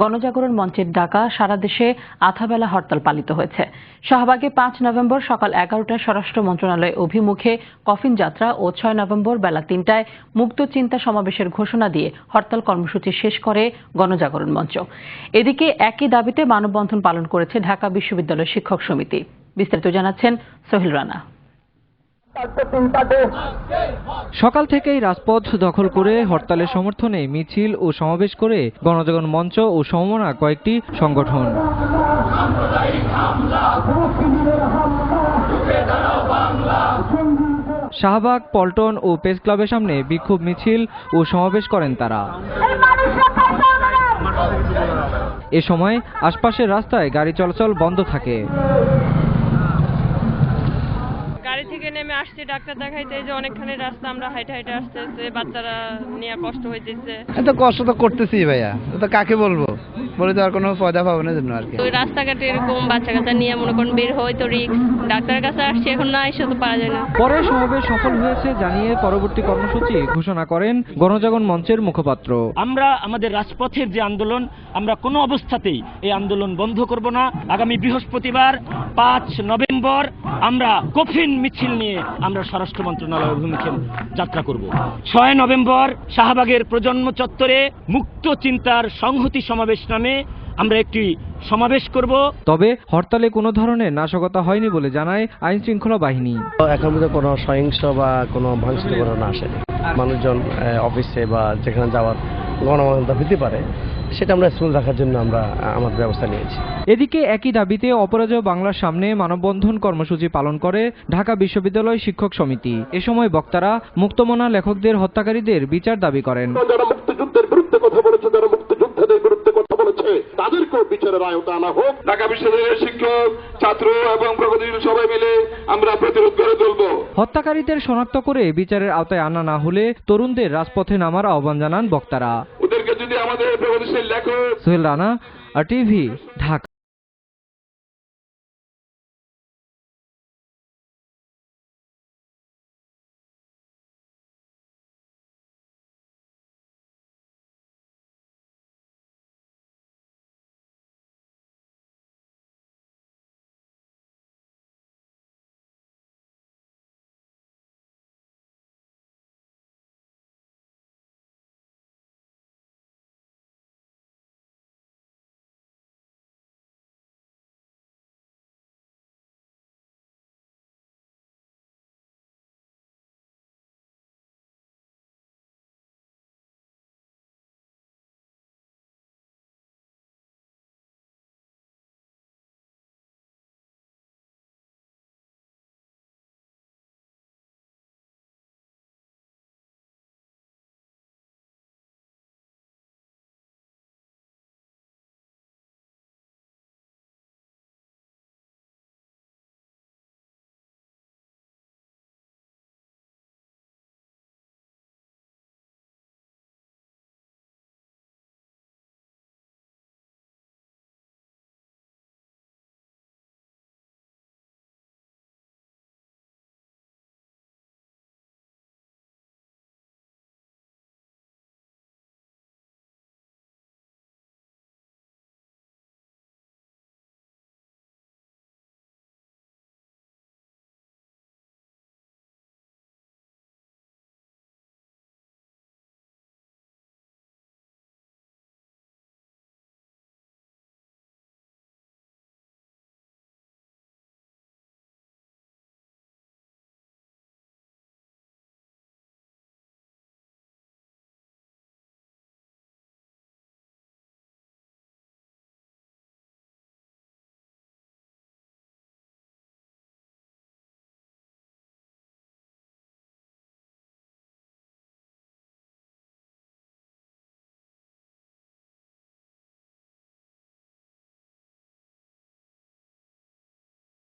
গণজাগরণ মঞ্চের ডাকা সারা দেশে আধাবেলা হরতাল পালিত হয়েছে। শাহবাগে পাঁচ নভেম্বর সকাল এগারোটায় স্বরাষ্ট্র মন্ত্রণালয় অভিমুখে কফিন যাত্রা ও ছয় নভেম্বর বেলা তিনটায় মুক্ত চিন্তা সমাবেশের ঘোষণা দিয়ে হরতাল কর্মসূচি শেষ করে গণজাগরণ মঞ্চ। এদিকে একই দাবিতে মানববন্ধন পালন করেছে ঢাকা বিশ্ববিদ্যালয় শিক্ষক সমিতি। বিস্তারিত জানাচ্ছেন সোহেল রানা। সকাল থেকেই রাজপথ দখল করে হরতালের সমর্থনে মিছিল ও সমাবেশ করে গণজাগরণ মঞ্চ ও সমমনা কয়েকটি সংগঠন। শাহবাগ, পল্টন ও প্রেস ক্লাবের সামনে বিক্ষোভ, মিছিল ও সমাবেশ করেন তারা। এ সময় আশপাশের রাস্তায় গাড়ি চলাচল বন্ধ থাকে। গাড়ি থেকে নেমে আসছি, ডাক্তার দেখাইতে এই যে অনেকখানি রাস্তা, আমরা হাইটে হাইটে আসতেছে, বাচ্চারা নিয়ে কষ্ট হইতেছে। এত কষ্ট তো করতেছি ভাইয়া তো কাকে বলব? বলে তো আর কোনো পয়দা পাবো না জন্য আর কি। ওই রাস্তাঘাটে এরকম বাচ্চা কাচ্চা নিয়ে মনে করেন বের হয় তো রিক্স ডাক্তারের কাছে আসছি এখন না এসে তো পারা যায় না। পরে সমাবেশ সফল হয়েছে জানিয়ে পরবর্তী কর্মসূচি ঘোষণা করেন গণজাগরণ মঞ্চের মুখপাত্র। আমরা আমাদের রাজপথের যে আন্দোলন আমরা কোনো অবস্থাতেই এই আন্দোলন বন্ধ করব না। আগামী বৃহস্পতিবার পাঁচ নভেম্বর আমরা কফিন মিছিল নিয়ে আমরা স্বরাষ্ট্র মন্ত্রণালয় অভিমুখে যাত্রা করব। ছয় নভেম্বর শাহবাগের প্রজন্ম চত্বরে মুক্ত চিন্তার সংহতি সমাবেশ নামে আমরা একটি সমাবেশ করব। তবে হরতালে কোনো ধরনের নাশকতা হয়নি বলে জানায় আইন শৃঙ্খলা বাহিনী। এখন পর্যন্ত কোনো সহিংস বা কোনো ভাঙচুর ঘটনা আসেনি মানুষজন অফিসে বা যেখানে যাওয়ার গণমানতা হতে পারে সেটা আমরা স্কুল রাখার জন্য আমরা আমাদের ব্যবস্থা নিয়েছি। এদিকে একই দাবিতে অপরাজয় বাংলার সামনে মানববন্ধন কর্মসূচি পালন করে ঢাকা বিশ্ববিদ্যালয় শিক্ষক সমিতি। এ সময় বক্তারা মুক্তমনা লেখকদের হত্যাকারীদের বিচার দাবি করেন। যারা মুক্তিযুদ্ধের বিরুদ্ধে কথা বলেছে যারা মুক্তিযোদ্ধাদের বিরুদ্ধে কথা বলেছে তাদেরকেও বিচারের আয়তা আনা হোক। ঢাকা বিশ্ববিদ্যালয়ের শিক্ষক ছাত্র এবং প্রগতিশীল সবাই মিলে আমরা প্রতিরোধ করে তুলবো। হত্যাকারীদের শনাক্ত করে বিচারের আওতায় আনা না হলে তরুণদের রাজপথে নামার আহ্বান জানান বক্তারা। ওদেরকে যদি আমাদের প্রগতিশীল লেখক সোহেল রানা আর টিভি ঢাকা।